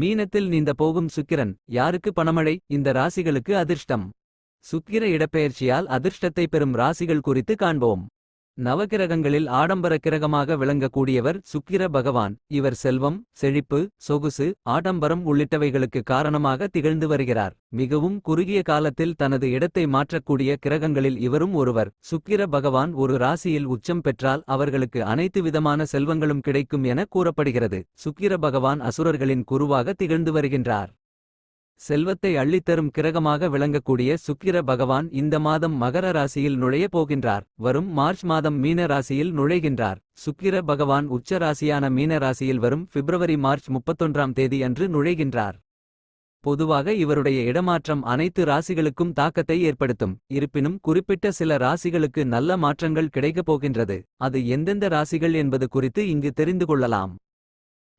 மீனத்தில் நீந்த போகும் சுக்கிரன் யாருக்கு பணமழை? இந்த ராசிகளுக்கு அதிர்ஷ்டம். சுக்கிர இடப்பெயர்ச்சியால் அதிர்ஷ்டத்தை பெறும் ராசிகள் குறித்து காண்போம். நவகிரகங்களில் ஆடம்பர கிரகமாக விளங்கக்கூடியவர் சுக்கிர பகவான். இவர் செல்வம் செழிப்பு சொகுசு ஆடம்பரம் உள்ளிட்டவைகளுக்கு காரணமாக திகழ்ந்து வருகிறார். மிகவும் குறுகிய காலத்தில் தனது இடத்தை மாற்றக்கூடிய கிரகங்களில் இவரும் ஒருவர். சுக்கிர பகவான் ஒரு ராசியில் உச்சம் பெற்றால் அவர்களுக்கு அனைத்து விதமான செல்வங்களும் கிடைக்கும் என கூறப்படுகிறது. சுக்கிர பகவான் அசுரர்களின் குருவாக திகழ்ந்து வருகின்றார். செல்வத்தை அள்ளித்தரும் கிரகமாக விளங்கக்கூடிய சுக்கிர பகவான் இந்த மாதம் மகர ராசியில் நுழைய போகின்றார். வரும் மார்ச் மாதம் மீன ராசியில் நுழைகின்றார். சுக்கிர பகவான் உச்ச ராசியான மீன ராசியில் வரும் பிப்ரவரி மார்ச் முப்பத்தொன்றாம் தேதி அன்று நுழைகின்றார். பொதுவாக இவருடைய இடமாற்றம் அனைத்து ராசிகளுக்கும் தாக்கத்தை ஏற்படுத்தும். இருப்பினும் குறிப்பிட்ட சில ராசிகளுக்கு நல்ல மாற்றங்கள் கிடைக்கப் போகின்றது. அது எந்தெந்த ராசிகள் என்பது குறித்து இங்கு தெரிந்து கொள்ளலாம்.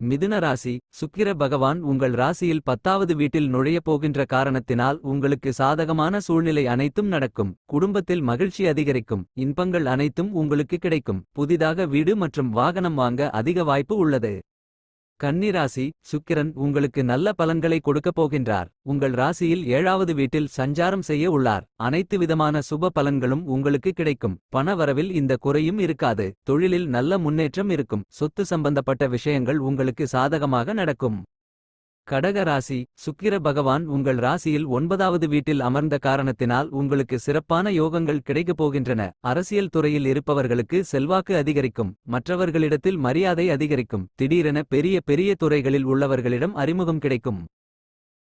மிதுன ராசி சுக்கிர பகவான் உங்கள் ராசியில் பத்தாவது வீட்டில் நுழையப் போகின்ற காரணத்தினால் உங்களுக்கு சாதகமான சூழ்நிலை அனைத்தும் நடக்கும். குடும்பத்தில் மகிழ்ச்சி அதிகரிக்கும். இன்பங்கள் அனைத்தும் உங்களுக்கு கிடைக்கும். புதிதாக வீடு மற்றும் வாகனம் வாங்க அதிக வாய்ப்பு உள்ளது. கன்னிராசி சுக்கிரன் உங்களுக்கு நல்ல பலன்களை கொடுக்கப் போகின்றார். உங்கள் ராசியில் ஏழாவது வீட்டில் சஞ்சாரம் செய்ய உள்ளார். அனைத்து விதமான சுப பலன்களும் உங்களுக்கு கிடைக்கும். பண வரவில் இந்த குறையும் இருக்காது. தொழிலில் நல்ல முன்னேற்றம் இருக்கும். சொத்து சம்பந்தப்பட்ட விஷயங்கள் உங்களுக்கு சாதகமாக நடக்கும். கடக ராசி சுக்கிர பகவான் உங்கள் ராசியில் ஒன்பதாவது வீட்டில் அமர்ந்த காரணத்தினால் உங்களுக்கு சிறப்பான யோகங்கள் கிடைக்கப் போகின்றன. அரசியல் துறையில் இருப்பவர்களுக்கு செல்வாக்கு அதிகரிக்கும். மற்றவர்களிடத்தில் மரியாதை அதிகரிக்கும். திடீரென பெரிய பெரிய துறைகளில் உள்ளவர்களிடம் அறிமுகம் கிடைக்கும்.